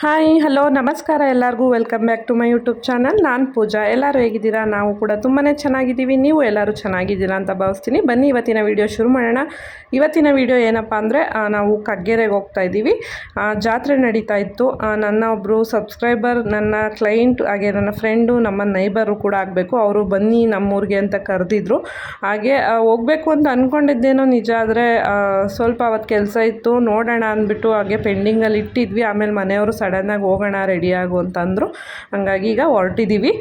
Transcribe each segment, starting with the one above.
Hi hello ನಮಸ್ಕಾರ ಎಲ್ಲರಿಗೂ. Welcome back to my YouTube channel ನಾನು ಪೂಜಾ. ಎಲ್ಲರೂ ಹೇಗಿದ್ದೀರಾ? ನಾವು ಕೂಡ ತುಂಬಾ ಚೆನ್ನಾಗಿದ್ದೀವಿ. ನೀವು ಎಲ್ಲರೂ ಚೆನ್ನಾಗಿದ್ದೀರಾ ಅಂತ ಭಾವಿಸ್ತೀನಿ. ಬನ್ನಿ, ಇವತ್ತಿನ ವಿಡಿಯೋ ಶುರು ಮಾಡೋಣ. ಇವತ್ತಿನ ವಿಡಿಯೋ ಏನಪ್ಪ ಅಂದರೆ ನಾವು ಕಗ್ಗೆರೆಗೆ ಹೋಗ್ತಾ ಇದ್ದೀವಿ. ಜಾತ್ರೆ ನಡೀತಾ ಇತ್ತು. ನನ್ನ ಒಬ್ಬರು ಸಬ್ಸ್ಕ್ರೈಬರ್ ನನ್ನ ಕ್ಲೈಂಟ್ ಹಾಗೆ ನನ್ನ ಫ್ರೆಂಡು ನಮ್ಮ ನೈಬರು ಕೂಡ ಆಗಬೇಕು. ಅವರು ಬನ್ನಿ ನಮ್ಮೂರಿಗೆ ಅಂತ ಕರೆದಿದ್ರು. ಹಾಗೆ ಹೋಗಬೇಕು ಅಂತ ಅಂದ್ಕೊಂಡಿದ್ದೇನೋ ನಿಜ ಆದರೆ ಸ್ವಲ್ಪ ಅವತ್ತು ಕೆಲಸ ಇತ್ತು. ನೋಡೋಣ ಅಂದ್ಬಿಟ್ಟು ಹಾಗೆ ಪೆಂಡಿಂಗಲ್ಲಿ ಇಟ್ಟಿದ್ವಿ. ಆಮೇಲೆ ಮನೆಯವರು ಸಡನ್ನಾಗಿ ಹೋಗೋಣ ರೆಡಿ ಆಗು ಅಂತಂದರು. ಹಂಗಾಗಿ ಈಗ ಹೊರಟಿದ್ದೀವಿ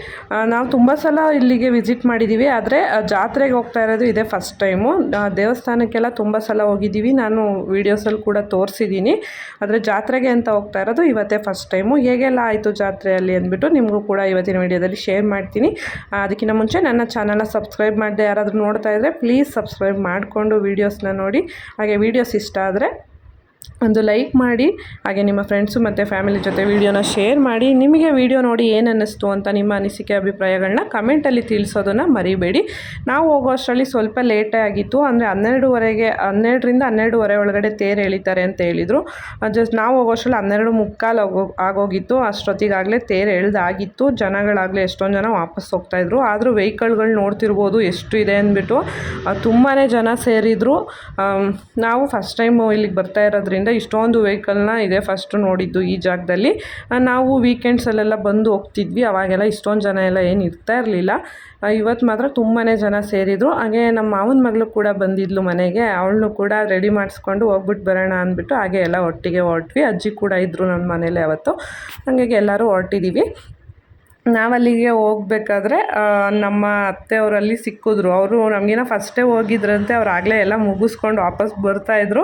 ನಾವು ತುಂಬ ಸಲ ಇಲ್ಲಿಗೆ ವಿಸಿಟ್ ಮಾಡಿದ್ದೀವಿ ಆದರೆ ಜಾತ್ರೆಗೆ ಹೋಗ್ತಾ ಇರೋದು ಇದೇ ಫಸ್ಟ್ ಟೈಮು ದೇವಸ್ಥಾನಕ್ಕೆಲ್ಲ ತುಂಬ ಸಲ ಹೋಗಿದ್ದೀವಿ ನಾನು ವೀಡಿಯೋಸಲ್ಲಿ ಕೂಡ ತೋರಿಸಿದ್ದೀನಿ ಆದರೆ, ಜಾತ್ರೆಗೆ ಅಂತ ಹೋಗ್ತಾ ಇರೋದು ಇವತ್ತೇ ಫಸ್ಟ್ ಟೈಮು ಹೇಗೆಲ್ಲ ಆಯಿತು ಜಾತ್ರೆಯಲ್ಲಿ ಅಂದ್ಬಿಟ್ಟು ನಿಮಗೂ ಕೂಡ ಇವತ್ತಿನ ವೀಡಿಯೋದಲ್ಲಿ ಶೇರ್ ಮಾಡ್ತೀನಿ. ಅದಕ್ಕಿಂತ ಮುಂಚೆ ನನ್ನ ಚಾನಲ್ನ ಸಬ್ಸ್ಕ್ರೈಬ್ ಮಾಡದೆ ಯಾರಾದರೂ ನೋಡ್ತಾ ಇದ್ದರೆ ಪ್ಲೀಸ್ ಸಬ್ಸ್ಕ್ರೈಬ್ ಮಾಡಿಕೊಂಡು ವೀಡಿಯೋಸ್ನ ನೋಡಿ. ಹಾಗೆ ವೀಡಿಯೋಸ್ ಇಷ್ಟ ಆದರೆ ಒಂದು ಲೈಕ್ ಮಾಡಿ, ಹಾಗೆ ನಿಮ್ಮ ಫ್ರೆಂಡ್ಸು ಮತ್ತು ಫ್ಯಾಮಿಲಿ ಜೊತೆ ವೀಡಿಯೋನ ಶೇರ್ ಮಾಡಿ. ನಿಮಗೆ ವೀಡಿಯೋ ನೋಡಿ ಏನು ಅನ್ನಿಸ್ತು ಅಂತ ನಿಮ್ಮ ಅನಿಸಿಕೆ ಅಭಿಪ್ರಾಯಗಳನ್ನ ಕಮೆಂಟಲ್ಲಿ ತಿಳಿಸೋದನ್ನು ಮರಿಬೇಡಿ. ನಾವು ಹೋಗೋ ಅಷ್ಟರಲ್ಲಿ ಸ್ವಲ್ಪ ಲೇಟೇ ಆಗಿತ್ತು, ಅಂದರೆ ಹನ್ನೆರಡುವರೆಗೆ, ಹನ್ನೆರಡರಿಂದ ಹನ್ನೆರಡುವರೆ ಒಳಗಡೆ ತೇರು ಎಳಿತಾರೆ ಅಂತ ಹೇಳಿದರು. ಜಸ್ಟ್ ನಾವು ಹೋಗೋ ಅಷ್ಟರಲ್ಲಿ ಹನ್ನೆರಡು ಮುಕ್ಕಾಲು ಆಗೋ, ಆಗೋಗಿತ್ತು. ಅಷ್ಟೊತ್ತಿಗಾಗಲೇ ತೇರು ಎಳ್ದಾಗಿತ್ತು. ಜನಗಳಾಗಲೇ ಎಷ್ಟೊಂದು ಜನ ವಾಪಸ್ ಹೋಗ್ತಾಯಿದ್ರು ಆದರೂ ವೆಹಿಕಲ್ಗಳು ನೋಡ್ತಿರ್ಬೋದು, ಎಷ್ಟು ಇದೆ ಅಂದ್ಬಿಟ್ಟು. ತುಂಬಾ ಜನ ಸೇರಿದರು. ನಾವು ಫಸ್ಟ್ ಟೈಮು ಇಲ್ಲಿಗೆ ಬರ್ತಾ ಇರೋದ್ರಿಂದ ಇಷ್ಟೊಂದು ವೆಹಿಕಲ್ನ ಇದೆ ಫಸ್ಟು ನೋಡಿದ್ದು ಈ ಜಾಗದಲ್ಲಿ. ನಾವು ವೀಕೆಂಡ್ಸಲ್ಲೆಲ್ಲ ಬಂದು ಹೋಗ್ತಿದ್ವಿ. ಅವಾಗೆಲ್ಲ ಇಷ್ಟೊಂದು ಜನ ಎಲ್ಲ ಏನು ಇರ್ತಾ ಇರಲಿಲ್ಲ. ಇವತ್ತು ಮಾತ್ರ ತುಂಬಾ ಜನ ಸೇರಿದರು. ಹಾಗೆ ನಮ್ಮ ಮಾವನ ಮಗಳು ಕೂಡ ಬಂದಿದ್ಲು ಮನೆಗೆ. ಅವಳನ್ನು ಕೂಡ ರೆಡಿ ಮಾಡಿಸ್ಕೊಂಡು ಹೋಗ್ಬಿಟ್ಟು ಬರೋಣ ಅಂದ್ಬಿಟ್ಟು ಹಾಗೆ ಎಲ್ಲ ಒಟ್ಟಿಗೆ ಹೊರಟ್ವಿ. ಅಜ್ಜಿ ಕೂಡ ಇದ್ದರು ನನ್ನ ಮನೇಲಿ ಅವತ್ತು. ಹಾಗಾಗಿ ಎಲ್ಲರೂ ಹೊರಟಿದ್ದೀವಿ ನಾವಲ್ಲಿಗೆ ಹೋಗ್ಬೇಕಾದ್ರೆ ನಮ್ಮ ಅತ್ತೆಯವರಲ್ಲಿ ಸಿಕ್ಕಿದ್ರು. ಅವರು ನಮಗಿನ್ನ ಫಸ್ಟೇ ಹೋಗಿದ್ರಂತೆ, ಅವ್ರು ಆಗಲೇ ಎಲ್ಲ ಮುಗಿಸ್ಕೊಂಡು ವಾಪಸ್ ಬರ್ತಾಯಿದ್ರು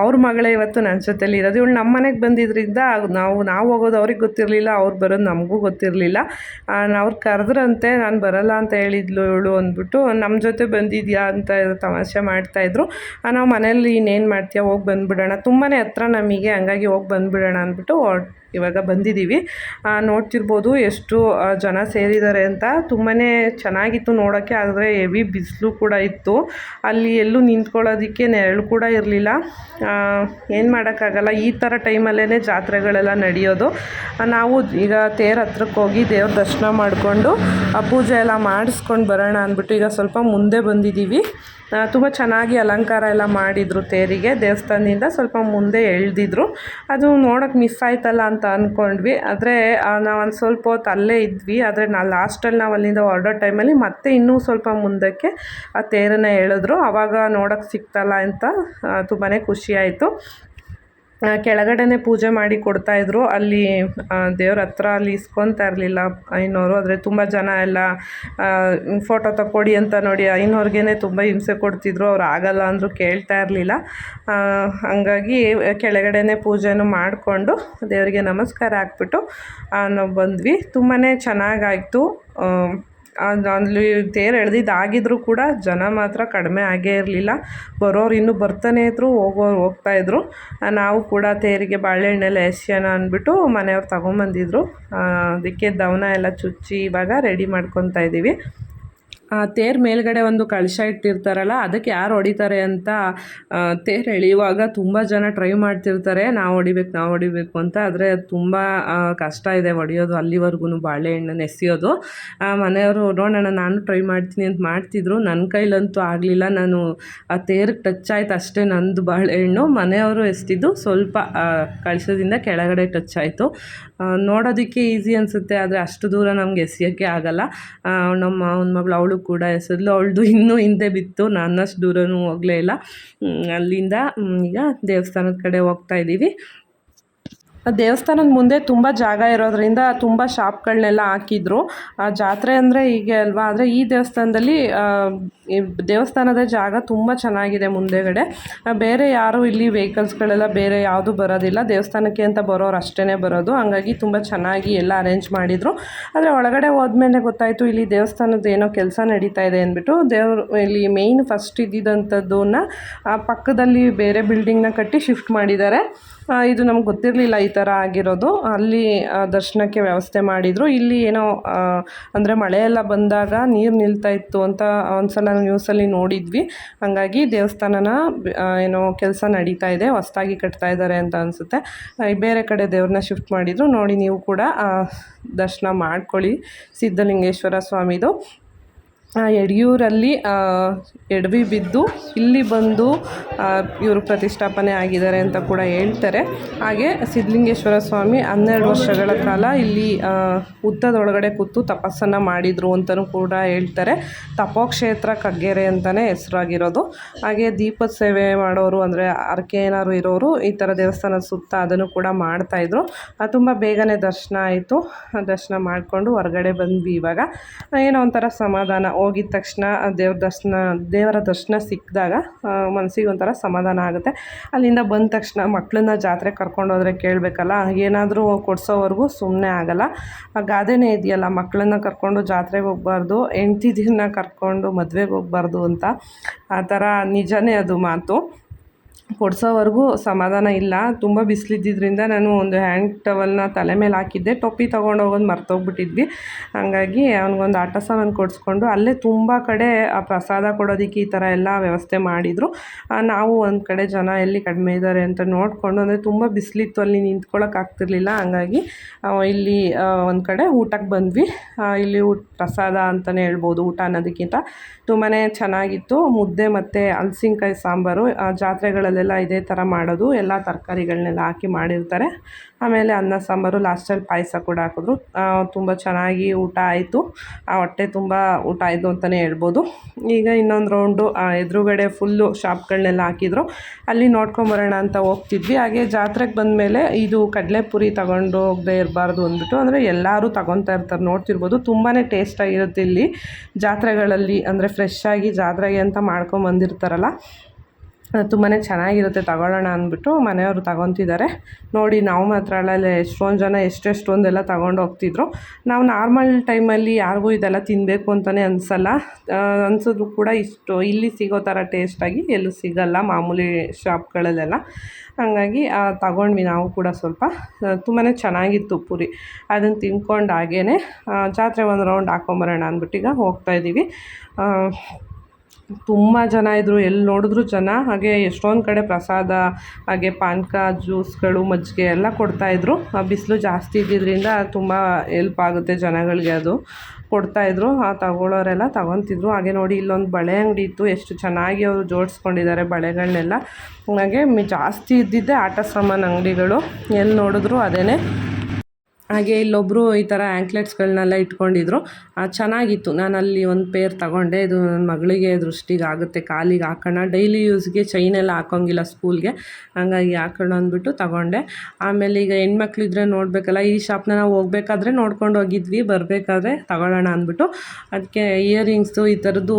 ಅವ್ರ ಮಗಳೇ ಇವತ್ತು ನನ್ನ ಜೊತೆಲಿ ಇರೋದು. ಇವಳು ನಮ್ಮ ಮನೆಗೆ ಬಂದಿದ್ರಿಂದ ನಾವು ನಾವು ಹೋಗೋದು ಅವ್ರಿಗೆ ಗೊತ್ತಿರಲಿಲ್ಲ, ಅವ್ರು ಬರೋದು ನಮಗೂ ಗೊತ್ತಿರಲಿಲ್ಲ. ಅವ್ರು ಕರೆದ್ರಂತೆ, ನಾನು ಬರಲ್ಲ ಅಂತ ಹೇಳಿದ್ಲು ಇವಳು ಅಂದ್ಬಿಟ್ಟು ನಮ್ಮ ಜೊತೆ ಬಂದಿದ್ಯಾ? ಅಂತ ತಮಾಷೆ ಮಾಡ್ತಾಯಿದ್ರು ನಾವು ಮನೇಲಿ ಇನ್ನೇನು ಮಾಡ್ತೀಯಾ? ಹೋಗಿ ಬಂದುಬಿಡೋಣ. ತುಂಬಾ ಹತ್ರ ನಮಗೆ ಹಂಗಾಗಿ ಹೋಗಿ ಬಂದುಬಿಡೋಣ ಅಂದ್ಬಿಟ್ಟು ಇವಾಗ ಬಂದಿದ್ದೀವಿ. ನೋಡ್ತಿರ್ಬೋದು ಎಷ್ಟು ಜನ ಸೇರಿದ್ದಾರೆ ಅಂತ. ತುಂಬಾ ಚೆನ್ನಾಗಿತ್ತು ನೋಡೋಕ್ಕೆ. ಆದರೆ ಹೆವಿ ಬಿಸಿಲು ಕೂಡ ಇತ್ತು. ಅಲ್ಲಿ ಎಲ್ಲೂ ನಿಂತ್ಕೊಳ್ಳೋದಕ್ಕೆ ನೆರಳು ಕೂಡ ಇರಲಿಲ್ಲ. ಏನು ಮಾಡೋಕ್ಕಾಗಲ್ಲ. ಈ ಥರ ಟೈಮಲ್ಲೇ ಜಾತ್ರೆಗಳೆಲ್ಲ ನಡೆಯೋದು. ನಾವು ಈಗ ತೇರ ಹತ್ರಕ್ಕೆ ಹೋಗಿ ದೇವ್ರ ದರ್ಶನ ಮಾಡಿಕೊಂಡು ಪೂಜೆ ಎಲ್ಲ ಮಾಡಿಸ್ಕೊಂಡು ಬರೋಣ ಅಂದ್ಬಿಟ್ಟು ಈಗ ಸ್ವಲ್ಪ ಮುಂದೆ ಬಂದಿದ್ದೀವಿ. ತುಂಬ ಚೆನ್ನಾಗಿ ಅಲಂಕಾರ ಎಲ್ಲ ಮಾಡಿದರು ತೇರಿಗೆ. ದೇವಸ್ಥಾನದಿಂದ ಸ್ವಲ್ಪ ಮುಂದೆ ಎಳ್ದಿದ್ರು. ಅದು ನೋಡೋಕ್ಕೆ ಮಿಸ್ ಆಯ್ತಲ್ಲ ಅಂತ ಅಂದ್ಕೊಂಡ್ವಿ ಆದರೆ ನಾವು ಒಂದು ಸ್ವಲ್ಪ ಹೊತ್ತು ಅಲ್ಲೇ ಇದ್ವಿ. ಆದರೆ, ನಾ ಲಾಸ್ಟಲ್ಲಿ ನಾವು ಅಲ್ಲಿಂದ ಹೊರಡೋ ಟೈಮಲ್ಲಿ ಮತ್ತೆ ಇನ್ನೂ ಸ್ವಲ್ಪ ಮುಂದಕ್ಕೆ ಆ ತೇರನ್ನು ಎಳೆದ್ರು. ಆವಾಗ ನೋಡೋಕ್ಕೆ ಸಿಕ್ತಲ್ಲ ಅಂತ ತುಂಬಾ ಖುಷಿಯಾಯಿತು ಕೆಳಗಡೆನೆ ಪೂಜೆ ಮಾಡಿ ಕೊಡ್ತಾಯಿದ್ರು ಅಲ್ಲಿ ದೇವ್ರ ಹತ್ರ ಅಲ್ಲಿ ಇಸ್ಕೊತಾ ಇರಲಿಲ್ಲ ಐನೋರು. ಆದರೆ ತುಂಬ ಜನ ಎಲ್ಲ ಫೋಟೋ ತಕ್ಕೊಡಿ ಅಂತ ನೋಡಿ ಐನೋರಿಗೇ ತುಂಬ ಹಿಂಸೆ ಕೊಡ್ತಿದ್ರು. ಅವ್ರು ಆಗಲ್ಲ ಅಂದರು ಕೇಳ್ತಾ ಇರಲಿಲ್ಲ. ಹಂಗಾಗಿ ಕೆಳಗಡೆನೆ ಪೂಜೆನೂ ಮಾಡಿಕೊಂಡು ದೇವರಿಗೆ ನಮಸ್ಕಾರ ಹಾಕ್ಬಿಟ್ಟು ನಾವು ಬಂದ್ವಿ. ತುಂಬಾ ಚೆನ್ನಾಗಾಯಿತು. ಅಲ್ಲಿ ತೇರು ಎಳ್ದಿದ್ದಾಗಿದ್ರು ಕೂಡ ಜನ ಮಾತ್ರ ಕಡಿಮೆ ಆಗೇ ಇರಲಿಲ್ಲ. ಬರೋರು ಇನ್ನೂ ಬರ್ತಾನೆ ಇದ್ದರು ಹೋಗೋರು ಹೋಗ್ತಾ ಇದ್ದರು ನಾವು ಕೂಡ ತೇರಿಗೆ ಬಾಳೆಹಣ್ಣೆಲ್ಲ ಎಸೆಯೋಣ ಅಂದ್ಬಿಟ್ಟು ಮನೆಯವ್ರು ತಗೊಂಬಂದಿದ್ರು. ಅದಕ್ಕೆ ದವನ ಎಲ್ಲ ಚುಚ್ಚಿ ಇವಾಗ ರೆಡಿ ಮಾಡ್ಕೊತಾ ಇದ್ದೀವಿ. ತೇರ್ ಮೇಲ್ಗಡೆ ಒಂದು ಕಳಶ ಇಟ್ಟಿರ್ತಾರಲ್ಲ ಅದಕ್ಕೆ ಯಾರು ಹೊಡಿತಾರೆ ಅಂತ ತೇರ್ ಎಳೆಯುವಾಗ ತುಂಬ ಜನ ಟ್ರೈ ಮಾಡ್ತಿರ್ತಾರೆ ನಾವು ಹೊಡಿಬೇಕು ನಾವು ಹೊಡಿಬೇಕು ಅಂತ. ಆದರೆ ತುಂಬ ಕಷ್ಟ ಇದೆ ಹೊಡೆಯೋದು ಅಲ್ಲಿವರೆಗೂ ಬಾಳೆಹಣ್ಣನ್ನು ಎಸೆಯೋದು ಆ, ಮನೆಯವರು ನೋಡೋಣ ನಾನು ಟ್ರೈ ಮಾಡ್ತೀನಿ ಅಂತ ಮಾಡ್ತಿದ್ರು. ನನ್ನ ಕೈಲಂತೂ ಆಗಲಿಲ್ಲ. ನಾನು ಆ ತೇರಿಗೆ ಟಚ್ ಆಯ್ತು ಅಷ್ಟೇ ನಂದು ಬಾಳೆಹಣ್ಣು ಮನೆಯವರು ಎಸ್ತಿದ್ದು ಸ್ವಲ್ಪ ಕಳಶದಿಂದ ಕೆಳಗಡೆ ಟಚ್ ಆಯಿತು. ನೋಡೋದಕ್ಕೆ ಈಸಿ ಅನಿಸುತ್ತೆ ಆದರೆ ಅಷ್ಟು ದೂರ ನಮ್ಗೆ ಎಸೆಯೋಕ್ಕೆ ಆಗಲ್ಲ. ಆ, ನಮ್ಮ ಒಂದು ಮಗಳು ಅವಳು ಕೂಡ ಎಸೆದ್ಲು ಅವಳದು ಇನ್ನೂ ಹಿಂದೆ ಬಿತ್ತು. ನನ್ನಷ್ಟು ದೂರನೂ ಹೋಗಲೇ ಇಲ್ಲ. ಅಲ್ಲಿಂದ ಈಗ ದೇವಸ್ಥಾನದ ಕಡೆ ಹೋಗ್ತಾ ಇದ್ದೀವಿ ದೇವಸ್ಥಾನದ ಮುಂದೆ ತುಂಬ ಜಾಗ ಇರೋದ್ರಿಂದ ತುಂಬ ಶಾಪ್ಗಳನ್ನೆಲ್ಲ ಹಾಕಿದ್ರು. ಆ ಜಾತ್ರೆ ಅಂದರೆ ಹೀಗೆ ಅಲ್ವಾ? ಆದರೆ ಈ ದೇವಸ್ಥಾನದಲ್ಲಿ ದೇವಸ್ಥಾನದ ಜಾಗ ತುಂಬ ಚೆನ್ನಾಗಿದೆ ಮುಂದೆಗಡೆ. ಬೇರೆ ಯಾರು ಇಲ್ಲಿ ವೆಹಿಕಲ್ಸ್ಗಳೆಲ್ಲ ಬೇರೆ ಯಾವುದು ಬರೋದಿಲ್ಲ. ದೇವಸ್ಥಾನಕ್ಕೆ ಅಂತ ಬರೋರು ಅಷ್ಟೇ ಬರೋದು. ಹಂಗಾಗಿ ತುಂಬ ಚೆನ್ನಾಗಿ ಎಲ್ಲ ಅರೇಂಜ್ ಮಾಡಿದರು. ಆದರೆ ಒಳಗಡೆ ಹೋದ್ಮೇಲೆ ಗೊತ್ತಾಯಿತು, ಇಲ್ಲಿ ದೇವಸ್ಥಾನದ ಏನೋ ಕೆಲಸ ನಡೀತಾ ಇದೆ ಅಂದ್ಬಿಟ್ಟು ದೇವರು ಇಲ್ಲಿ ಮೇಯ್ನ್ ಫಸ್ಟ್ ಇದ್ದಿದ್ದಂಥದ್ದನ್ನ ಆ ಪಕ್ಕದಲ್ಲಿ ಬೇರೆ ಬಿಲ್ಡಿಂಗ್ನ ಕಟ್ಟಿ ಶಿಫ್ಟ್ ಮಾಡಿದ್ದಾರೆ. ಇದು ನಮ್ಗೆ ಗೊತ್ತಿರಲಿಲ್ಲ ಥರ ಆಗಿರೋದು. ಅಲ್ಲಿ ದರ್ಶನಕ್ಕೆ ವ್ಯವಸ್ಥೆ ಮಾಡಿದರು. ಇಲ್ಲಿ ಏನೋ ಅಂದರೆ ಮಳೆ ಎಲ್ಲ ಬಂದಾಗ ನೀರು ನಿಲ್ತಾ ಇತ್ತು ಅಂತ ಒಂದ್ಸಲ ನ್ಯೂಸಲ್ಲಿ ನೋಡಿದ್ವಿ. ಹಾಗಾಗಿ ದೇವಸ್ಥಾನನ ಏನೋ ಕೆಲಸ ನಡೀತಾ ಇದೆ. ಹೊಸ್ದಾಗಿ ಕಟ್ತಾ ಇದ್ದಾರೆ ಅಂತ ಅನಿಸುತ್ತೆ. ಬೇರೆ ಕಡೆ ದೇವ್ರನ್ನ ಶಿಫ್ಟ್ ಮಾಡಿದರು. ನೋಡಿ ನೀವು ಕೂಡ ದರ್ಶನ ಮಾಡ್ಕೊಳ್ಳಿ. ಸಿದ್ಧಲಿಂಗೇಶ್ವರ ಸ್ವಾಮಿದು. ಯಡಿಯೂರಲ್ಲಿ ಆ, ಎಡವಿ ಬಿದ್ದು ಇಲ್ಲಿ ಬಂದು ಇವರು ಪ್ರತಿಷ್ಠಾಪನೆ ಆಗಿದ್ದಾರೆ ಅಂತ ಕೂಡ ಹೇಳ್ತಾರೆ. ಹಾಗೆ ಸಿದ್ಧಲಿಂಗೇಶ್ವರ ಸ್ವಾಮಿ ಹನ್ನೆರಡು ವರ್ಷಗಳ ಕಾಲ ಇಲ್ಲಿ ಉದ್ದದೊಳಗಡೆ ಕೂತು ತಪಸ್ಸನ್ನು ಮಾಡಿದರು ಅಂತಲೂ ಕೂಡ ಹೇಳ್ತಾರೆ. ತಪೋಕ್ಷೇತ್ರ ಕಗ್ಗೆರೆ ಅಂತಲೇ ಹೆಸರಾಗಿರೋದು. ಹಾಗೆ ದೀಪದ ಸೇವೆ ಮಾಡೋರು ಅಂದರೆ ಅರ್ಕೆ ಏನಾದ್ರು ಇರೋರು ಈ ಥರ ದೇವಸ್ಥಾನದ ಸುತ್ತ ಅದನ್ನು ಕೂಡ ಮಾಡ್ತಾಯಿದ್ರು ತುಂಬ ಬೇಗನೆ ದರ್ಶನ ಆಯಿತು. ದರ್ಶನ ಮಾಡಿಕೊಂಡು ಹೊರಗಡೆ ಬಂದ್ವಿ ಇವಾಗ. ಏನೋ ಒಂಥರ ಸಮಾಧಾನ. ಹೋಗಿದ ತಕ್ಷಣ ದೇವ್ರ ದರ್ಶನ, ದೇವರ ದರ್ಶನ ಸಿಕ್ಕಿದಾಗ ಮನಸ್ಸಿಗೆ ಒಂಥರ ಸಮಾಧಾನ ಆಗುತ್ತೆ. ಅಲ್ಲಿಂದ ಬಂದ ತಕ್ಷಣ ಮಕ್ಕಳನ್ನ ಜಾತ್ರೆ ಕರ್ಕೊಂಡು ಹೋದರೆ ಕೇಳಬೇಕಲ್ಲ, ಏನಾದರೂ ಕೊಡಿಸೋವರೆಗೂ ಸುಮ್ಮನೆ ಆಗಲ್ಲ. ಆ ಗಾದೆನೇ ಇದೆಯಲ್ಲ, ಮಕ್ಕಳನ್ನ ಕರ್ಕೊಂಡು ಜಾತ್ರೆಗೆ ಹೋಗ್ಬಾರ್ದು ಹೆಂಡ್ತಿದಿರನ್ನ ಕರ್ಕೊಂಡು ಮದುವೆಗೆ ಹೋಗ್ಬಾರ್ದು ಅಂತ. ಆ ಥರ ನಿಜವೇ ಅದು ಮಾತು. ಕೊಡ್ಸೋವರೆಗೂ ಸಮಾಧಾನ ಇಲ್ಲ. ತುಂಬ ಬಿಸಿಲಿದ್ದಿದ್ರಿಂದ ನಾನು ಒಂದು ಹ್ಯಾಂಡ್ ಟವಲ್ನ ತಲೆ ಮೇಲೆ ಹಾಕಿದ್ದೆ. ಟೊಪ್ಪಿ ತೊಗೊಂಡು ಹೋಗೋದು ಮರ್ತೋಗ್ಬಿಟ್ಟಿದ್ವಿ. ಹಾಗಾಗಿ ಅವ್ನಿಗೊಂದು ಆಟ ಸಾಮಾನು ಕೊಡಿಸ್ಕೊಂಡು ಅಲ್ಲೇ ತುಂಬ ಕಡೆ ಆ ಪ್ರಸಾದ ಕೊಡೋದಕ್ಕೆ ಈ ಥರ ಎಲ್ಲ ವ್ಯವಸ್ಥೆ ಮಾಡಿದರು. ನಾವು ಒಂದು ಕಡೆ ಜನ ಎಲ್ಲಿ ಕಡಿಮೆ ಇದ್ದಾರೆ ಅಂತ ನೋಡಿಕೊಂಡು ಅಂದರೆ ತುಂಬ ಬಿಸಿಲಿತ್ತು ಅಲ್ಲಿ ನಿಂತ್ಕೊಳ್ಳೋಕೆ ಆಗ್ತಿರ್ಲಿಲ್ಲ. ಹಾಗಾಗಿ ಇಲ್ಲಿ ಒಂದು ಕಡೆ ಊಟಕ್ಕೆ ಬಂದ್ವಿ. ಇಲ್ಲಿ ಊಟ ಪ್ರಸಾದ ಅಂತಲೇ ಹೇಳ್ಬೋದು ಊಟ ಅನ್ನೋದಕ್ಕಿಂತ. ತುಂಬಾ ಚೆನ್ನಾಗಿತ್ತು. ಮುದ್ದೆ ಮತ್ತು ಹಲ್ಸಿನ್ಕಾಯಿ ಸಾಂಬಾರು ಆ, ಜಾತ್ರೆಗಳಲ್ಲೆಲ್ಲ ಇದೇ ಥರ ಮಾಡೋದು. ಎಲ್ಲ ತರಕಾರಿಗಳನ್ನೆಲ್ಲ ಹಾಕಿ ಮಾಡಿರ್ತಾರೆ. ಆಮೇಲೆ ಅನ್ನ, ಸಾಂಬಾರು, ಲಾಸ್ಟಲ್ಲಿ ಪಾಯಸ ಕೂಡ ಹಾಕಿದ್ರು. ತುಂಬ ಚೆನ್ನಾಗಿ ಊಟ ಆಯಿತು. ಆ, ಹೊಟ್ಟೆ ತುಂಬ ಊಟ ಆಯಿತು ಅಂತಲೇ ಹೇಳ್ಬೋದು. ಈಗ ಇನ್ನೊಂದು ರೌಂಡು ಎದುರುಗಡೆ ಫುಲ್ಲು ಶಾಪ್ಗಳನ್ನೆಲ್ಲ ಹಾಕಿದ್ರು. ಅಲ್ಲಿ ನೋಡ್ಕೊಂಬರೋಣ ಅಂತ ಹೋಗ್ತಿದ್ವಿ. ಹಾಗೆ ಜಾತ್ರೆಗೆ ಬಂದಮೇಲೆ ಇದು ಕಡಲೆಪುರಿ ತಗೊಂಡು ಹೋಗದೆ ಇರಬಾರ್ದು ಅಂದ್ಬಿಟ್ಟು, ಅಂದರೆ ಎಲ್ಲರೂ ತಗೊತಾ ಇರ್ತಾರೆ. ನೋಡ್ತಿರ್ಬೋದು ತುಂಬಾ ಟೇಸ್ಟಾಗಿರುತ್ತೆ ಇಲ್ಲಿ ಜಾತ್ರೆಗಳಲ್ಲಿ. ಅಂದರೆ ಫ್ರೆಶ್ ಆಗಿ ಜಾತ್ರೆಗೆ ಅಂತ ಮಾಡ್ಕೊಂಬಂದಿರ್ತಾರಲ್ಲ ತುಂಬಾ ಚೆನ್ನಾಗಿರುತ್ತೆ, ತಗೊಳ್ಳೋಣ ಅಂದ್ಬಿಟ್ಟು ಮನೆಯವರು ತಗೊತಿದ್ದಾರೆ. ನೋಡಿ, ನಾವು ಮಾತ್ರ ಅಲ್ಲೇ ಎಷ್ಟೊಂದು ಜನ ಎಷ್ಟೆಷ್ಟೊಂದೆಲ್ಲ ತಗೊಂಡು ಹೋಗ್ತಿದ್ರು. ನಾವು ನಾರ್ಮಲ್ ಟೈಮಲ್ಲಿ ಯಾರಿಗೂ ಇದೆಲ್ಲ ತಿನ್ನಬೇಕು ಅಂತಲೇ ಅನಿಸಲ್ಲ. ಅನಿಸಿದ್ರು ಕೂಡ ಇಷ್ಟು, ಇಲ್ಲಿ ಸಿಗೋ ಥರ ಟೇಸ್ಟಾಗಿ ಎಲ್ಲೂ ಸಿಗಲ್ಲ ಮಾಮೂಲಿ ಶಾಪ್ಗಳಲ್ಲೆಲ್ಲ. ಹಾಗಾಗಿ ತಗೊಂಡ್ವಿ ನಾವು ಕೂಡ ಸ್ವಲ್ಪ. ತುಂಬಾ ಚೆನ್ನಾಗಿತ್ತು ಪುರಿ. ಅದನ್ನು ತಿನ್ಕೊಂಡು ಹಾಗೇ ಜಾತ್ರೆ ಒಂದು ರೌಂಡ್ ಹಾಕೊಂಬರೋಣ ಅಂದ್ಬಿಟ್ಟು ಈಗ ಹೋಗ್ತಾಯಿದ್ದೀವಿ ತುಂಬ ಜನ ಇದ್ದರು ಎಲ್ಲಿ ನೋಡಿದ್ರು ಜನ. ಹಾಗೆ ಎಷ್ಟೊಂದು ಕಡೆ ಪ್ರಸಾದ, ಹಾಗೆ ಪಾನಕ, ಜ್ಯೂಸ್ಗಳು, ಮಜ್ಜಿಗೆ ಎಲ್ಲ ಕೊಡ್ತಾಯಿದ್ರು ಬಿಸಿಲು ಜಾಸ್ತಿ ಇದ್ದಿದ್ದರಿಂದ ತುಂಬ ಎಲ್ಪ್ ಆಗುತ್ತೆ ಜನಗಳಿಗೆ ಅದು. ಕೊಡ್ತಾಯಿದ್ರು ಆ ತಗೊಳ್ಳೋರೆಲ್ಲ ತಗೊತಿದ್ರು. ಹಾಗೆ ನೋಡಿ, ಇಲ್ಲೊಂದು ಬಳೆ ಅಂಗಡಿ ಇತ್ತು. ಎಷ್ಟು ಚೆನ್ನಾಗಿ ಅವರು ಜೋಡಿಸ್ಕೊಂಡಿದ್ದಾರೆ ಬಳೆಗಳನ್ನೆಲ್ಲ ಹಾಗೆ ಮಿ, ಜಾಸ್ತಿ ಇದ್ದಿದ್ದೆ ಆಟ ಸಾಮಾನು ಅಂಗಡಿಗಳು. ಎಲ್ಲಿ ನೋಡಿದ್ರು ಅದೇ ಹಾಗೆ ಇಲ್ಲೊಬ್ಬರು ಈ ಥರ ಆ್ಯಂಕ್ಲೆಟ್ಸ್ಗಳನ್ನೆಲ್ಲ ಇಟ್ಕೊಂಡಿದ್ರು. ಚೆನ್ನಾಗಿತ್ತು. ನಾನು ಅಲ್ಲಿ ಒಂದು ಪೇರ್ ತಗೊಂಡೆ. ಇದು ನನ್ನ ಮಗಳಿಗೆ ದೃಷ್ಟಿಗೆ ಆಗುತ್ತೆ. ಕಾಲಿಗೆ ಹಾಕೋಣ. ಡೈಲಿ ಯೂಸ್ಗೆ ಚೈನೆಲ್ಲ ಹಾಕೋಂಗಿಲ್ಲ ಸ್ಕೂಲ್ಗೆ ಹಂಗಾಗಿ ಹಾಕೋಣ ಅಂದ್ಬಿಟ್ಟು ತಗೊಂಡೆ. ಆಮೇಲೆ ಈಗ ಹೆಣ್ಮಕ್ಳಿದ್ರೆ ನೋಡಬೇಕಲ್ಲ, ಈ ಶಾಪ್ನ ನಾವು ಹೋಗ್ಬೇಕಾದ್ರೆ ನೋಡ್ಕೊಂಡು ಹೋಗಿದ್ವಿ. ಬರಬೇಕಾದ್ರೆ ತಗೊಳ್ಳೋಣ ಅಂದ್ಬಿಟ್ಟು. ಅದಕ್ಕೆ ಇಯರಿಂಗ್ಸು ಈ ಥರದ್ದು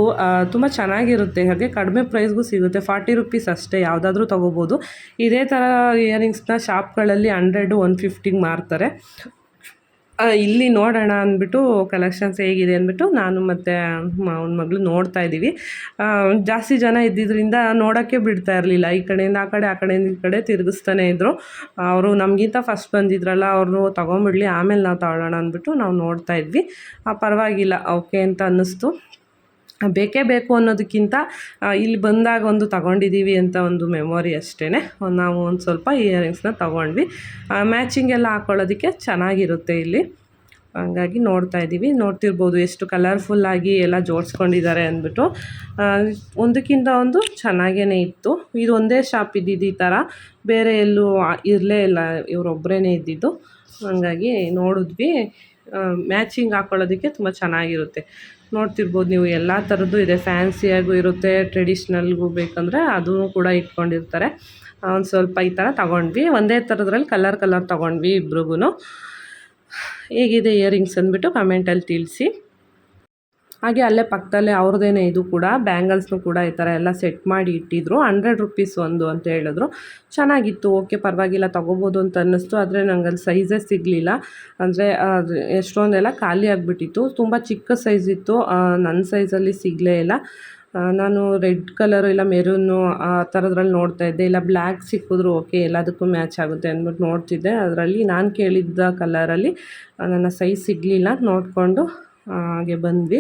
ತುಂಬ ಚೆನ್ನಾಗಿರುತ್ತೆ. ಹಾಗೆ ಕಡಿಮೆ ಪ್ರೈಸ್ಗೂ ಸಿಗುತ್ತೆ. ಫಾರ್ಟಿ ರುಪೀಸ್ ಅಷ್ಟೇ. ಯಾವುದಾದ್ರೂ ತೊಗೋಬೋದು. ಇದೇ ಥರ ಇಯರಿಂಗ್ಸ್ನ ಶಾಪ್ಗಳಲ್ಲಿ ಹಂಡ್ರೆಡು ಒನ್ ಫಿಫ್ಟಿಗೆ ಮಾರ್ತಾರೆ. ಇಲ್ಲಿ ನೋಡೋಣ ಅಂದ್ಬಿಟ್ಟು ಕಲೆಕ್ಷನ್ಸ್ ಹೇಗಿದೆ ಅಂದ್ಬಿಟ್ಟು ನಾನು ಮತ್ತು ಅವ್ನ ಮಗಳು ನೋಡ್ತಾ ಇದ್ದೀವಿ. ಜಾಸ್ತಿ ಜನ ಇದ್ದಿದ್ದರಿಂದ ನೋಡೋಕ್ಕೆ ಬಿಡ್ತಾ ಇರಲಿಲ್ಲ. ಈ ಕಡೆಯಿಂದ, ಆ ಕಡೆ, ಆ ಕಡೆಯಿಂದ, ಈ ಕಡೆ ತಿರುಗಿಸ್ತಾನೆ ಇದ್ದರು ಅವರು ನಮಗಿಂತ ಫಸ್ಟ್ ಬಂದಿದ್ರಲ್ಲ, ಅವರು ತೊಗೊಂಬಿಡ್ಲಿ ಆಮೇಲೆ ನಾವು ತಗೊಳ್ಳೋಣ ಅಂದ್ಬಿಟ್ಟು ನಾವು ನೋಡ್ತಾ ಇದ್ವಿ. ಪರವಾಗಿಲ್ಲ, ಓಕೆ ಅಂತ ಅನ್ನಿಸ್ತು. ಬೇಕೇ ಬೇಕು ಅನ್ನೋದಕ್ಕಿಂತ ಇಲ್ಲಿ ಬಂದಾಗ ಒಂದು ತಗೊಂಡಿದ್ದೀವಿ ಅಂತ ಒಂದು ಮೆಮೊರಿ ಅಷ್ಟೇ ನಾವು ಒಂದು ಸ್ವಲ್ಪ ಇಯರಿಂಗ್ಸ್ನ ತೊಗೊಂಡ್ವಿ. ಮ್ಯಾಚಿಂಗ್ ಎಲ್ಲ ಹಾಕ್ಕೊಳ್ಳೋದಕ್ಕೆ ಚೆನ್ನಾಗಿರುತ್ತೆ ಇಲ್ಲಿ. ಹಂಗಾಗಿ ನೋಡ್ತಾ ಇದ್ದೀವಿ. ನೋಡ್ತಿರ್ಬೋದು ಎಷ್ಟು ಕಲರ್ಫುಲ್ಲಾಗಿ ಎಲ್ಲ ಜೋಡಿಸ್ಕೊಂಡಿದ್ದಾರೆ ಅಂದ್ಬಿಟ್ಟು. ಒಂದಕ್ಕಿಂತ ಒಂದು ಚೆನ್ನಾಗೇ ಇತ್ತು. ಇದು ಒಂದೇ ಶಾಪ್ ಇದ್ದಿದ್ದು ಈ ಥರ. ಬೇರೆ ಎಲ್ಲೂ ಇರಲೇ ಇಲ್ಲ. ಇವರೊಬ್ಬರೇ ಇದ್ದಿದ್ದು. ಹಂಗಾಗಿ ನೋಡಿದ್ವಿ. ಮ್ಯಾಚಿಂಗ್ ಹಾಕ್ಕೊಳ್ಳೋದಕ್ಕೆ ತುಂಬ ಚೆನ್ನಾಗಿರುತ್ತೆ. ನೋಡ್ತಿರ್ಬೋದು ನೀವು ಎಲ್ಲ ಥರದ್ದು ಇದೆ. ಫ್ಯಾನ್ಸಿಯಾಗೂ ಇರುತ್ತೆ ಟ್ರೆಡಿಷ್ನಲ್ಗೂ ಬೇಕಂದರೆ ಅದೂ ಕೂಡ ಇಟ್ಕೊಂಡಿರ್ತಾರೆ. ಒಂದು ಸ್ವಲ್ಪ ಈ ಥರ ತಗೊಂಡ್ವಿ. ಒಂದೇ ಥರದ್ರಲ್ಲಿ ಕಲರ್ ಕಲರ್ ತೊಗೊಂಡ್ವಿ ಇಬ್ರಿಗೂ ಹೇಗಿದೆ ಇಯರಿಂಗ್ಸ್ ಅಂದ್ಬಿಟ್ಟು ಕಮೆಂಟಲ್ಲಿ ತಿಳಿಸಿ. ಹಾಗೆ ಅಲ್ಲೇ ಪಕ್ಕದಲ್ಲೇ ಅವ್ರದ್ದೇನೆ ಇದು ಕೂಡ, ಬ್ಯಾಂಗಲ್ಸ್ನು ಕೂಡ ಈ ಥರ ಎಲ್ಲ ಸೆಟ್ ಮಾಡಿ ಇಟ್ಟಿದ್ರು. ಹಂಡ್ರೆಡ್ ರುಪೀಸ್ ಒಂದು ಅಂತ ಹೇಳಿದ್ರು. ಚೆನ್ನಾಗಿತ್ತು, ಓಕೆ, ಪರವಾಗಿಲ್ಲ, ತೊಗೋಬೋದು ಅಂತ ಅನ್ನಿಸ್ತು. ಆದರೆ ನಂಗೆ ಅಲ್ಲಿ ಸೈಜೇ ಸಿಗಲಿಲ್ಲ. ಅಂದರೆ ಎಷ್ಟೊಂದೆಲ್ಲ ಖಾಲಿ ಆಗಿಬಿಟ್ಟಿತ್ತು. ತುಂಬ ಚಿಕ್ಕ ಸೈಜ್ ಇತ್ತು. ನನ್ನ ಸೈಜಲ್ಲಿ ಸಿಗಲೇ ಇಲ್ಲ. ನಾನು ರೆಡ್ ಕಲರು ಇಲ್ಲ ಮೆರೂನು ಆ ಥರದ್ರಲ್ಲಿ ನೋಡ್ತಾ ಇದ್ದೆ. ಇಲ್ಲ ಬ್ಲ್ಯಾಕ್ ಸಿಕ್ಕಿದ್ರು ಓಕೆ, ಎಲ್ಲದಕ್ಕೂ ಮ್ಯಾಚ್ ಆಗುತ್ತೆ ಅಂದ್ಬಿಟ್ಟು ನೋಡ್ತಿದ್ದೆ. ಅದರಲ್ಲಿ ನಾನು ಕೇಳಿದ್ದ ಕಲರಲ್ಲಿ ನನ್ನ ಸೈಜ್ ಸಿಗಲಿಲ್ಲ ನೋಡಿಕೊಂಡು ಹಾಗೆ ಬಂದ್ವಿ.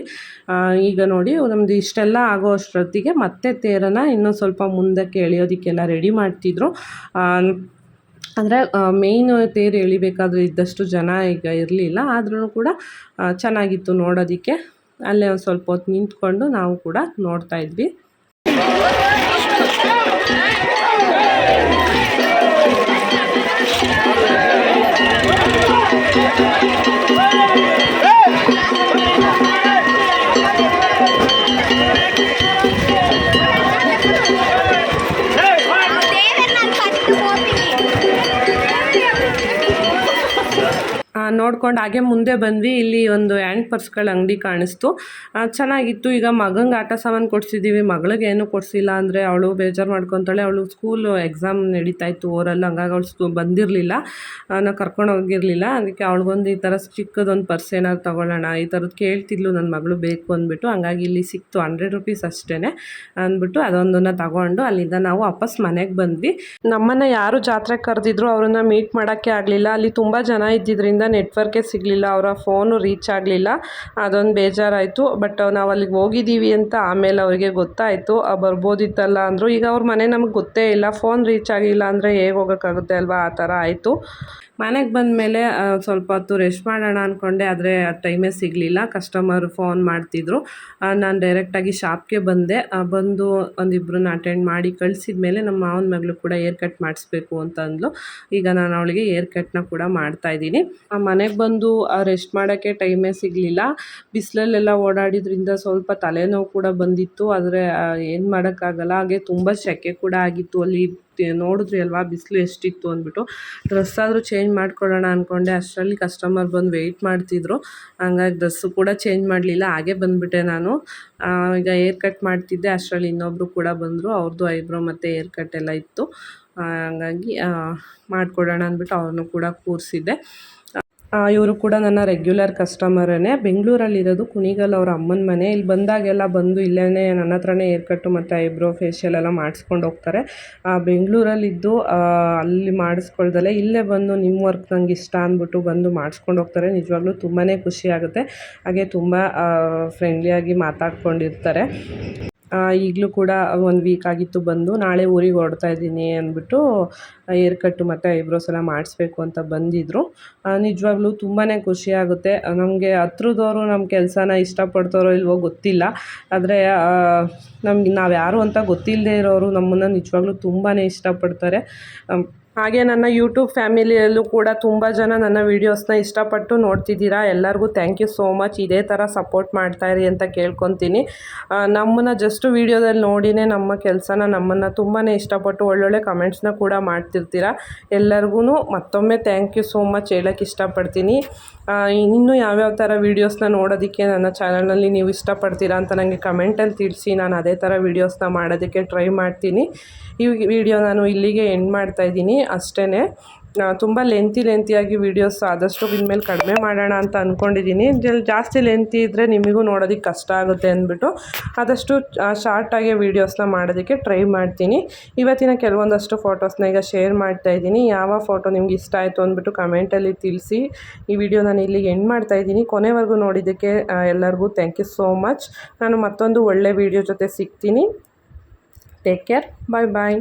ಈಗ ನೋಡಿ ನಮ್ದು ಇಷ್ಟೆಲ್ಲ ಆಗೋ ಅಷ್ಟೊತ್ತಿಗೆ ಮತ್ತೆ ತೇರನ್ನು ಇನ್ನೂ ಸ್ವಲ್ಪ ಮುಂದಕ್ಕೆ ಎಳೆಯೋದಕ್ಕೆಲ್ಲ ರೆಡಿ ಮಾಡ್ತಿದ್ರು. ಅಂದರೆ ಮೇಯ್ನ್ ತೇರು ಎಳಿಬೇಕಾದ್ರೆ ಇದ್ದಷ್ಟು ಜನ ಈಗ ಇರಲಿಲ್ಲ. ಆದ್ರೂ ಕೂಡ ಚೆನ್ನಾಗಿತ್ತು ನೋಡೋದಕ್ಕೆ. ಅಲ್ಲೇ ಒಂದು ಸ್ವಲ್ಪ ಹೊತ್ತು ನಿಂತ್ಕೊಂಡು ನಾವು ಕೂಡ ನೋಡ್ತಾ ಇದ್ವಿ. ನೋಡ್ಕೊಂಡು ಹಾಗೆ ಮುಂದೆ ಬಂದ್ವಿ. ಇಲ್ಲಿ ಒಂದು ಹ್ಯಾಂಡ್ ಪರ್ಸ್ಗಳ ಅಂಗಡಿ ಕಾಣಿಸ್ತು. ಚೆನ್ನಾಗಿತ್ತು. ಈಗ ಮಗಂಗೆ ಆಟ ಸಾಮಾನು ಕೊಡಿಸಿದ್ದೀವಿ ಮಗಳಿಗೆ ಏನು ಕೊಡಿಸಿಲ್ಲ ಅಂದರೆ ಅವಳು ಬೇಜಾರು ಮಾಡ್ಕೊತಾಳೆ. ಅವಳು ಸ್ಕೂಲ್ ಎಕ್ಸಾಮ್ ನಡೀತಾ ಇತ್ತು. ಓರಲ್ಲಿ ಹಂಗಾಗಿ ಅವಳು ಸ್ಕೂ ಬಂದಿರಲಿಲ್ಲ. ನಾವು ಕರ್ಕೊಂಡು ಹೋಗಿರಲಿಲ್ಲ. ಅದಕ್ಕೆ ಅವಳಿಗೊಂದು ಈ ಥರ ಚಿಕ್ಕದೊಂದು ಪರ್ಸ್ ಏನಾದ್ರು ತೊಗೊಳ್ಳೋಣ. ಈ ಥರದ್ದು ಕೇಳ್ತಿದ್ಲು ನನ್ನ ಮಗಳು ಬೇಕು ಅಂದ್ಬಿಟ್ಟು. ಹಂಗಾಗಿ ಇಲ್ಲಿ ಸಿಕ್ತು. ಹಂಡ್ರೆಡ್ ರುಪೀಸ್ ಅಷ್ಟೇ ಅಂದ್ಬಿಟ್ಟು ಅದೊಂದನ್ನು ತಗೊಂಡು ಅಲ್ಲಿಂದ ನಾವು ವಾಪಸ್ ಮನೆಗೆ ಬಂದ್ವಿ. ನಮ್ಮನ್ನು ಯಾರು ಜಾತ್ರೆಗೆ ಕರೆದಿದ್ರು ಅವ್ರನ್ನ ಮೀಟ್ ಮಾಡೋಕ್ಕೆ ಆಗಲಿಲ್ಲ. ಅಲ್ಲಿ ತುಂಬ ಜನ ಇದ್ದಿದ್ದರಿಂದ ನೆಟ್ವರ್ಕೇ ಸಿಗಲಿಲ್ಲ ಅವರ ಫೋನು ರೀಚ್ ಆಗಲಿಲ್ಲ. ಅದೊಂದು ಬೇಜಾರಾಯಿತು. ಬಟ್ ನಾವು ಅಲ್ಲಿಗೆ ಹೋಗಿದ್ದೀವಿ ಅಂತ ಆಮೇಲೆ ಅವರಿಗೆ ಗೊತ್ತಾಯಿತು. ಆ, ಬರ್ಬೋದಿತ್ತಲ್ಲ ಅಂದರು. ಈಗ ಅವ್ರ ಮನೆ ನಮಗೆ ಗೊತ್ತೇ ಇಲ್ಲ. ಫೋನ್ ರೀಚ್ ಆಗಿಲ್ಲ ಅಂದರೆ ಹೇಗೆ ಹೋಗೋಕ್ಕಾಗುತ್ತೆ ಅಲ್ವಾ? ಆ ಥರ ಆಯಿತು. ಮನೆಗೆ ಬಂದ ಮೇಲೆ ಸ್ವಲ್ಪ ಹೊತ್ತು ರೆಸ್ಟ್ ಮಾಡೋಣ ಅಂದ್ಕೊಂಡೆ ಆದರೆ ಟೈಮೇ ಸಿಗಲಿಲ್ಲ. ಕಸ್ಟಮರ್ ಫೋನ್ ಮಾಡ್ತಿದ್ರು. ನಾನು ಡೈರೆಕ್ಟಾಗಿ ಶಾಪ್ಗೆ ಬಂದೆ. ಆ, ಬಂದು ಒಂದಿಬ್ಬರನ್ನ ಅಟೆಂಡ್ ಮಾಡಿ ಕಳಿಸಿದ ಮೇಲೆ ನಮ್ಮ ಮಾವನ ಮಗಳು ಕೂಡ ಏರ್ ಕಟ್ ಮಾಡಿಸ್ಬೇಕು ಅಂತ ಅಂದ್ಲು. ಈಗ ನಾನು ಅವಳಿಗೆ ಏರ್ ಕಟ್ನ ಕೂಡ ಮಾಡ್ತಾಯಿದ್ದೀನಿ ಆ ಇದ್ದೀನಿ ಮನೆಗೆ ಬಂದು ರೆಸ್ಟ್ ಮಾಡೋಕ್ಕೆ ಟೈಮೇ ಸಿಗಲಿಲ್ಲ. ಬಿಸಿಲಲ್ಲೆಲ್ಲ ಓಡಾಡಿದ್ರಿಂದ ಸ್ವಲ್ಪ ತಲೆನೋವು ಕೂಡ ಬಂದಿತ್ತು. ಆದರೆ ಏನು ಮಾಡೋಕ್ಕಾಗಲ್ಲ. ಹಾಗೆ ತುಂಬ ಸೆಕೆ ಕೂಡ ಆಗಿತ್ತು. ಅಲ್ಲಿ ನೋಡಿದ್ರಿ ಅಲ್ವಾ? ಬಿಸಿಲು ಎಷ್ಟಿತ್ತು ಅಂದ್ಬಿಟ್ಟು. ಡ್ರೆಸ್ ಆದರೂ ಚೇಂಜ್ ಮಾಡ್ಕೊಳ್ಳೋಣ ಅಂದ್ಕೊಂಡೆ ಅಷ್ಟರಲ್ಲಿ ಕಸ್ಟಮರ್ ಬಂದು ವೆಯ್ಟ್ ಮಾಡ್ತಿದ್ರು. ಹಂಗಾಗಿ ಡ್ರೆಸ್ಸು ಕೂಡ ಚೇಂಜ್ ಮಾಡಲಿಲ್ಲ. ಹಾಗೆ ಬಂದುಬಿಟ್ಟೆ ನಾನು. ಈಗ ಏರ್ ಕಟ್ ಮಾಡ್ತಿದ್ದೆ. ಅಷ್ಟರಲ್ಲಿ ಇನ್ನೊಬ್ಬರು ಕೂಡ ಬಂದರು. ಅವ್ರದ್ದು ಐಬ್ರೋ ಮತ್ತು ಏರ್ ಕಟ್ ಎಲ್ಲ ಇತ್ತು. ಹಂಗಾಗಿ ಮಾಡಿಕೊಡೋಣ ಅಂದ್ಬಿಟ್ಟು ಅವ್ರನ್ನೂ ಕೂಡ ಕೂರಿಸಿದ್ದೆ. ಇವರು ಕೂಡ ನನ್ನ ರೆಗ್ಯುಲರ್ ಕಸ್ಟಮರೇ ಬೆಂಗಳೂರಲ್ಲಿರೋದು ಕುಣಿಗಲ್ ಅವ್ರ ಅಮ್ಮನ ಮನೆ. ಇಲ್ಲಿ ಬಂದಾಗೆಲ್ಲ ಬಂದು ಇಲ್ಲೇ ನನ್ನ ಹತ್ರನೇ ಏರ್ ಕಟ್ಟು ಮತ್ತು ಐಬ್ರೋ ಫೇಶಿಯಲ್ ಎಲ್ಲ ಮಾಡಿಸ್ಕೊಂಡು ಹೋಗ್ತಾರೆ. ಬೆಂಗಳೂರಲ್ಲಿದ್ದು ಅಲ್ಲಿ ಮಾಡಿಸ್ಕೊಳ್ದಲ್ಲೇ ಇಲ್ಲೇ ಬಂದು ನಿಮ್ಮ ವರ್ಕ್ ನಂಗೆ ಇಷ್ಟ ಅಂದ್ಬಿಟ್ಟು ಬಂದು ಮಾಡಿಸ್ಕೊಂಡು ಹೋಗ್ತಾರೆ. ನಿಜವಾಗ್ಲೂ ತುಂಬಾ ಖುಷಿ ಆಗುತ್ತೆ. ಹಾಗೆ ತುಂಬ ಫ್ರೆಂಡ್ಲಿಯಾಗಿ ಮಾತಾಡ್ಕೊಂಡಿರ್ತಾರೆ. ಈಗಲೂ ಕೂಡ ಒಂದು ವೀಕ್ ಆಗಿತ್ತು ಬಂದು, ನಾಳೆ ಊರಿಗೆ ಹೊರಡ್ತಾ ಇದ್ದೀನಿ ಅಂದ್ಬಿಟ್ಟು ಏರ್ ಕಟ್ಟು ಮತ್ತು ಐಬ್ರೋಸ್ ಎಲ್ಲ ಮಾಡಿಸ್ಬೇಕು ಅಂತ ಬಂದಿದ್ದರು ನಿಜವಾಗ್ಲೂ ತುಂಬಾ ಖುಷಿಯಾಗುತ್ತೆ ನಮಗೆ ಹತ್ರದವರು ನಮ್ಮ ಕೆಲಸನ ಇಷ್ಟಪಡ್ತಾರೋ ಇಲ್ವೋ ಗೊತ್ತಿಲ್ಲ. ಆದರೆ ನಮ್ಗೆ ನಾವು ಯಾರು ಅಂತ ಗೊತ್ತಿಲ್ಲದೆ ಇರೋರು ನಮ್ಮನ್ನು ನಿಜವಾಗ್ಲೂ ತುಂಬಾ ಇಷ್ಟಪಡ್ತಾರೆ. ಹಾಗೆ ನನ್ನ ಯೂಟ್ಯೂಬ್ ಫ್ಯಾಮಿಲಿಯಲ್ಲೂ ಕೂಡ ತುಂಬ ಜನ ನನ್ನ ವೀಡಿಯೋಸ್ನ ಇಷ್ಟಪಟ್ಟು ನೋಡ್ತಿದ್ದೀರಾ. ಎಲ್ಲರಿಗೂ ಥ್ಯಾಂಕ್ ಯು ಸೋ ಮಚ್ ಇದೇ ಥರ ಸಪೋರ್ಟ್ ಮಾಡ್ತಾಯಿರಿ ಅಂತ ಕೇಳ್ಕೊತೀನಿ. ನಮ್ಮನ್ನು ಜಸ್ಟ್ ವೀಡಿಯೋದಲ್ಲಿ ನೋಡಿನೇ ನಮ್ಮ ಕೆಲಸನ ನಮ್ಮನ್ನು ತುಂಬಾ ಇಷ್ಟಪಟ್ಟು ಒಳ್ಳೊಳ್ಳೆ ಕಮೆಂಟ್ಸ್ನ ಕೂಡ ಮಾಡ್ತಿರ್ತೀರಾ. ಎಲ್ಲರಿಗೂ ಮತ್ತೊಮ್ಮೆ ಥ್ಯಾಂಕ್ ಯು ಸೋ ಮಚ್ ಹೇಳೋಕ್ಕೆ ಇಷ್ಟಪಡ್ತೀನಿ. ಇನ್ನೂ ಯಾವ್ಯಾವ ಥರ ವೀಡಿಯೋಸ್ನ ನೋಡೋದಕ್ಕೆ ನನ್ನ ಚಾನಲ್ನಲ್ಲಿ ನೀವು ಇಷ್ಟಪಡ್ತೀರಾ ಅಂತ ನನಗೆ ಕಮೆಂಟಲ್ಲಿ ತಿಳಿಸಿ. ನಾನು ಅದೇ ಥರ ವೀಡಿಯೋಸ್ನ ಮಾಡೋದಕ್ಕೆ ಟ್ರೈ ಮಾಡ್ತೀನಿ. ಈ ವಿಡಿಯೋ ನಾನು ಇಲ್ಲಿಗೆ ಎಂಡ್ ಮಾಡ್ತಾ ಇದ್ದೀನಿ. ಅಷ್ಟೇ ತುಂಬ ಲೆಂತಿ ಲೆಂತಿಯಾಗಿ ವೀಡಿಯೋಸ್ ಆದಷ್ಟು ಇನ್ಮೇಲೆ ಕಡಿಮೆ ಮಾಡೋಣ ಅಂತ ಅಂದ್ಕೊಂಡಿದ್ದೀನಿ ಜಾಸ್ತಿ ಲೆಂತಿ ಇದ್ದರೆ ನಿಮಗೂ ನೋಡೋದಕ್ಕೆ ಕಷ್ಟ ಆಗುತ್ತೆ ಅಂದ್ಬಿಟ್ಟು ಆದಷ್ಟು ಶಾರ್ಟಾಗಿ ವೀಡಿಯೋಸ್ನ ಮಾಡೋದಕ್ಕೆ ಟ್ರೈ ಮಾಡ್ತೀನಿ. ಇವತ್ತಿನ ಕೆಲವೊಂದಷ್ಟು ಫೋಟೋಸ್ನ ಈಗ ಶೇರ್ ಮಾಡ್ತಾ ಇದ್ದೀನಿ. ಯಾವ ಫೋಟೋ ನಿಮ್ಗೆ ಇಷ್ಟ ಆಯಿತು ಅಂದ್ಬಿಟ್ಟು ಕಮೆಂಟಲ್ಲಿ ತಿಳಿಸಿ. ಈ ವಿಡಿಯೋ ನಾನು ಇಲ್ಲಿಗೆ ಎಂಡ್ ಮಾಡ್ತಾ ಇದ್ದೀನಿ. ಕೊನೆವರೆಗೂ ನೋಡಿದ್ದಕ್ಕೆ ಎಲ್ಲರಿಗೂ ಥ್ಯಾಂಕ್ ಯು ಸೋ ಮಚ್ ನಾನು ಮತ್ತೊಂದು ಒಳ್ಳೆ ವೀಡಿಯೋ ಜೊತೆ ಸಿಗ್ತೀನಿ. ಟೇಕ್ ಕೇರ್ ಬಾಯ್ ಬಾಯ್